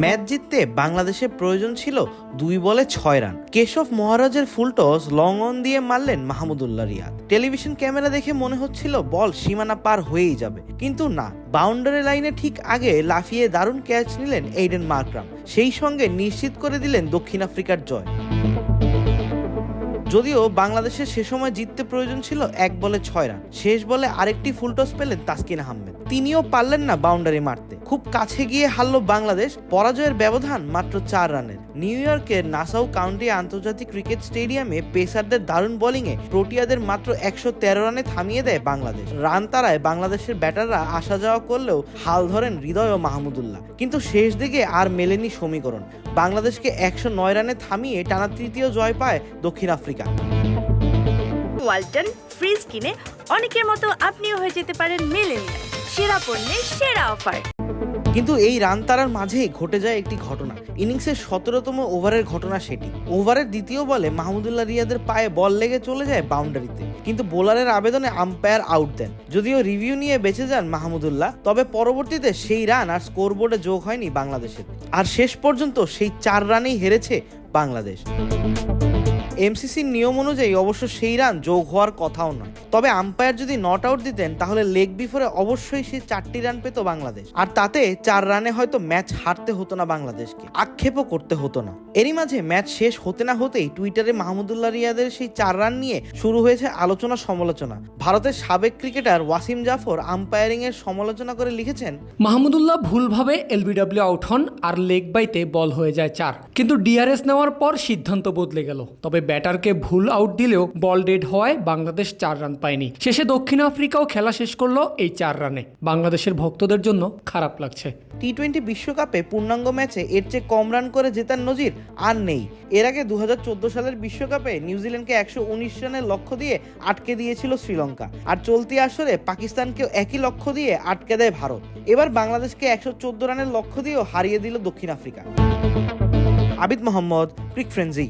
Match জিততে বাংলাদেশের প্রয়োজন ছিল দুই বলে ছয় রান। কেশব মহারাজের ফুলটস লং অন দিয়ে মারলেন মাহমুদুল্লাহ রিয়াদ। টেলিভিশন ক্যামেরা দেখে মনে হচ্ছিল বল সীমানা পার হয়েই যাবে। কিন্তু না, বাউন্ডারি লাইনে ঠিক আগে লাফিয়ে দারুণ ক্যাচ নিলেন এইডেন মার্করাম। সেই সঙ্গে নিশ্চিত করে দিলেন দক্ষিণ আফ্রিকার জয়। যদিও বাংলাদেশের সে সময় জিততে প্রয়োজন ছিল এক বলে ছয় রান। শেষ বলে আরেকটি ফুলটস পেলেন তাসকিন আহমেদ। তিনিও পারলেন না বাউন্ডারি মারতে। খুব কাছে গিয়ে হারল বাংলাদেশ। পরাজয়ের ব্যবধান মাত্র চার রানের। নিউ ইয়র্কের নাসাউ কাউন্টি আন্তর্জাতিক ক্রিকেট স্টেডিয়ামে পেসারদের দারুণ বোলিংয়ে প্রোটিয়াদের মাত্র একশো তেরো রানে থামিয়ে দেয় বাংলাদেশ। রান তারায় বাংলাদেশের ব্যাটাররা আসা যাওয়া করলেও হাল ধরেন হৃদয় ও মাহমুদুল্লাহ। কিন্তু শেষ দিকে আর মেলেনি সমীকরণ। বাংলাদেশকে একশো নয় রানে থামিয়ে টানা তৃতীয় জয় পায় দক্ষিণ আফ্রিকা। ওয়ালটন ফ্রিজ কিনে অনেকের মতো আপনিও হয়ে যেতে পারেন মেলেনিয়া সেরা পণ্যের সেরা অফার। কিন্তু এই রান তারার মাঝেই ঘটে যায় একটি ঘটনা। ইনিংসের সতেরোতম ওভারের ঘটনা সেটি। ওভারের দ্বিতীয় বলে মাহমুদুল্লাহ রিয়াদের পায়ে বল লেগে চলে যায় বাউন্ডারিতে। কিন্তু বোলারের আবেদনে আম্পায়ার আউট দেন। যদিও রিভিউ নিয়ে বেঁচে যান মাহমুদুল্লাহ তবে পরবর্তীতে সেই রান আর স্কোরবোর্ডে যোগ হয়নি বাংলাদেশের। আর শেষ পর্যন্ত সেই চার রানেই হেরেছে বাংলাদেশ। এমসিসির নিয়ম অনুযায়ী অবশ্য সেই রান যোগ হওয়ার কথাও নয়। তবে আম্পায়ার যদি নট আউট দিতেন, তাহলে লেগ বিফোরে অবশ্যই সে চারটি রান পেত বাংলাদেশ। আর তাতে চার রানে হয়তো ম্যাচ হারতে হতো না বাংলাদেশকে। আক্ষেপও করতে হতো না। এরই মাঝে ম্যাচ শেষ হতে না হতেই টুইটারে মাহমুদুল্লাহ রিয়াদের সেই চার রান নিয়ে শুরু হয়েছে আলোচনা সমালোচনা। ভারতের সাবেক ক্রিকেটার ওয়াসিম জাফর আম্পায়ারিং এর সমালোচনা করে লিখেছেন মাহমুদুল্লাহ ভুলভাবে এলবিডব্লিউ আউট হন আর লেগ বাইতে বল হয়ে যায় চার। কিন্তু ডিআরএস নেওয়ার পর সিদ্ধান্ত বদলে গেল। তবে ব্যাটারকে ভুল আউট দিলেও বল ডেড হওয়ায় বাংলাদেশ চার রান পায়নি। শেষে দক্ষিণ আফ্রিকাও খেলা শেষ করল এই চার রানে। বাংলাদেশের ভক্তদের জন্য খারাপ লাগছে। টি টোয়েন্টি বিশ্বকাপে পূর্ণাঙ্গ ম্যাচে এর চেয়ে কম রান করে জেতার নজির আর নেই। এর আগে দু হাজার চোদ্দ সালের বিশ্বকাপে নিউজিল্যান্ডকে একশো উনিশ রানের লক্ষ্য দিয়ে আটকে দিয়েছিল শ্রীলঙ্কা। আর চলতি আসরে পাকিস্তানকেও একই লক্ষ্য দিয়ে আটকে দেয় ভারত। এবার বাংলাদেশকে একশো চোদ্দ রানের লক্ষ্য দিয়েও হারিয়ে দিল দক্ষিণ Africa. Abid Mohammad, cric frenzy.